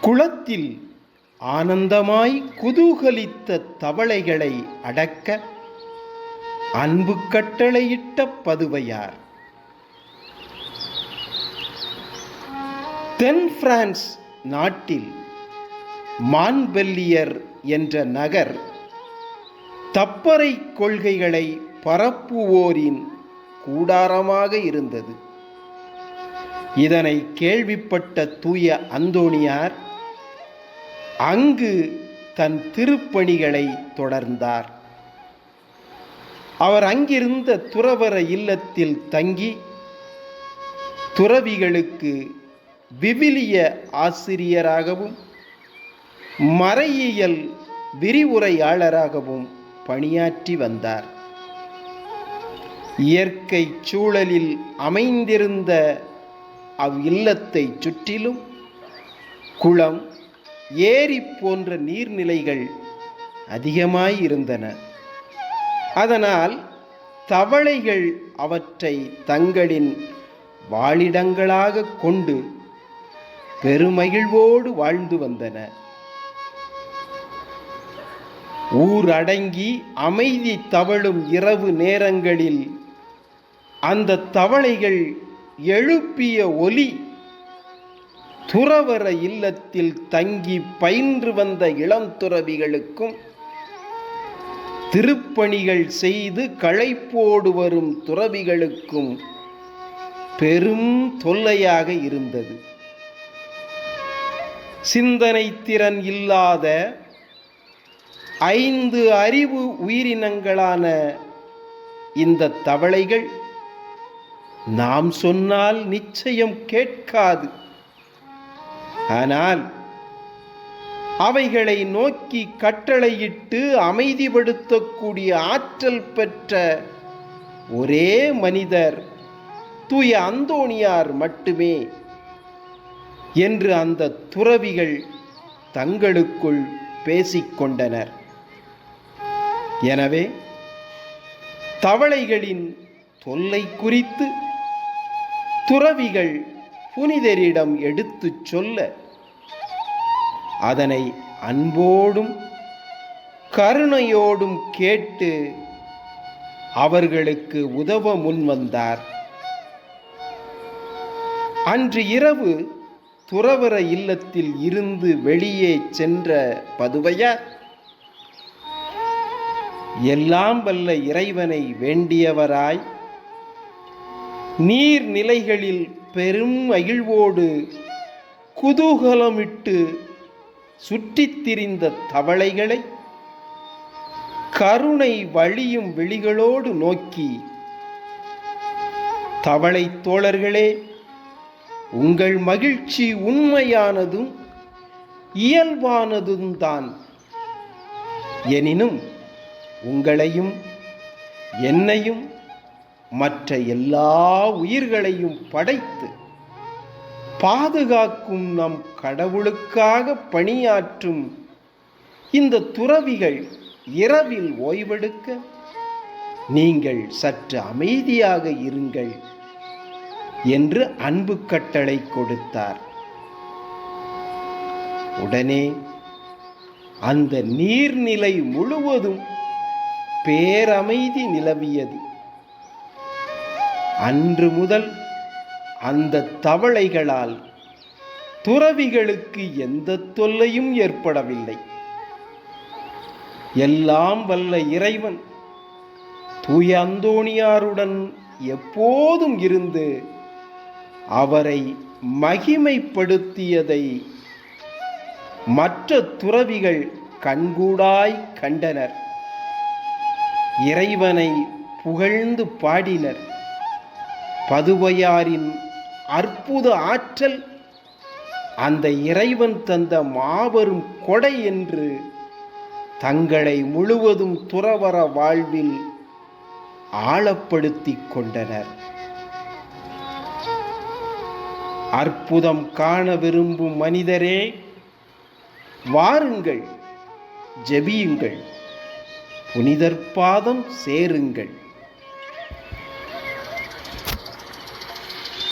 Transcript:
குளத்தில் ஆனந்தமாய் குதூகலித்த தவளைகளை அடக்க அன்பு கட்டளையிட்ட பதுவையார். தென் பிரான்ஸ் நாட்டில் மான்பெல்லியர் என்ற நகர் தப்பறை கொள்கைகளை பரப்புவோரின் கூடாரமாக இருந்தது. இதனை கேள்விப்பட்ட தூய அந்தோணியார் அங்கு தன் திருப்பணிகளை தொடர்ந்தார். அவர் அங்கிருந்த துறவர இல்லத்தில் தங்கி துறவிகளுக்கு விவிலிய ஆசிரியராகவும் மறையியல் விரிவுரையாளராகவும் பணியாற்றி வந்தார். இயற்கை சூழலில் அமைந்திருந்த அவ் இல்லத்தை சுற்றிலும் குளம் ஏரி போன்ற நீர்நிலைகள் அதிகமாய் இருந்தன அதனால் தவளைகள் அவற்றை தங்களின் வாழிடங்களாக கொண்டு பெருமகிழ்வோடு வாழ்ந்து வந்தன. ஊர் அடங்கி அமைதி தவழும் இரவு நேரங்களில் அந்த தவளைகள் எழுப்பிய ஒலி துறவர இல்லத்தில் தங்கி பயின்று வந்த இளம் துறவிகளுக்கும் திருப்பணிகள் செய்து களைப்போடு வரும் துறவிகளுக்கும் பெரும் தொல்லையாக இருந்தது. சிந்தனை திறன் இல்லாத ஐந்து அறிவு உயிரினங்களான இந்த தவளைகள் நாம் சொன்னால் நிச்சயம் கேட்காது. ஆனால் அவைகளை நோக்கி கட்டளையிட்டு அமைதிப்படுத்தக்கூடிய ஆற்றல் பெற்ற ஒரே மனிதர் தூய அந்தோணியார் மட்டுமே என்று அந்த துறவிகள் தங்களுக்குள் பேசிக்கொண்டனர். எனவே தவளைகளின் தொல்லை குறித்து துறவிகள் புனிதரிடம் எடுத்துச் சொல்ல அதனை அன்போடும் கருணையோடும் கேட்டு அவர்களுக்கு உதவ முன்வந்தார் அன்று இரவு துறவர இல்லத்தில் இருந்து வெளியே சென்ற பதுவையார் எல்லாம் வல்ல இறைவனை வேண்டியவராய் நீர்நிலைகளில் பெரும் மகிழ்வோடு குதூகலமிட்டு சுற்றித் திரிந்த தவளைகளை கருணை வழியும் விழிகளோடு நோக்கி தவளை தோழர்களே உங்கள் மகிழ்ச்சி உண்மையானதும் இயல்பானதும் தான். எனினும் உங்களையும் என்னையும் மற்ற எல்லா உயிர்களையும் படைத்து பாதுகாக்கும் நம் கடவுளுக்காக பணியாற்றும் இந்த துறவிகள் இரவில் ஓய்வெடுக்க நீங்கள் சற்று அமைதியாக இருங்கள் என்று அன்பு கட்டளை கொடுத்தார். உடனே அந்த நீர்நிலை முழுவதும் பேரமைதி நிலவியது. அன்று முதல் அந்த தவளைகளால் துறவிகளுக்கு எந்த தொல்லையும் ஏற்படவில்லை. எல்லாம் வல்ல இறைவன் தூய அந்தோணியாருடன் எப்போதும் இருந்து அவரை மகிமைப்படுத்தியதை மற்ற துறவிகள் கண்கூடாய் கண்டனர். இறைவனை புகழ்ந்து பாடினர். பதுவையாரின் அற்புத ஆற்றல் அந்த இறைவன் தந்த மாபெரும் கொடை என்று தங்களை முழுவதும் துறவர வாழ்வில் ஆழப்படுத்திக் கொண்டனர். அற்புதம் காண விரும்பும் மனிதரே வாருங்கள் ஜெபியுங்கள் புனிதர் பாதம் சேருங்கள்.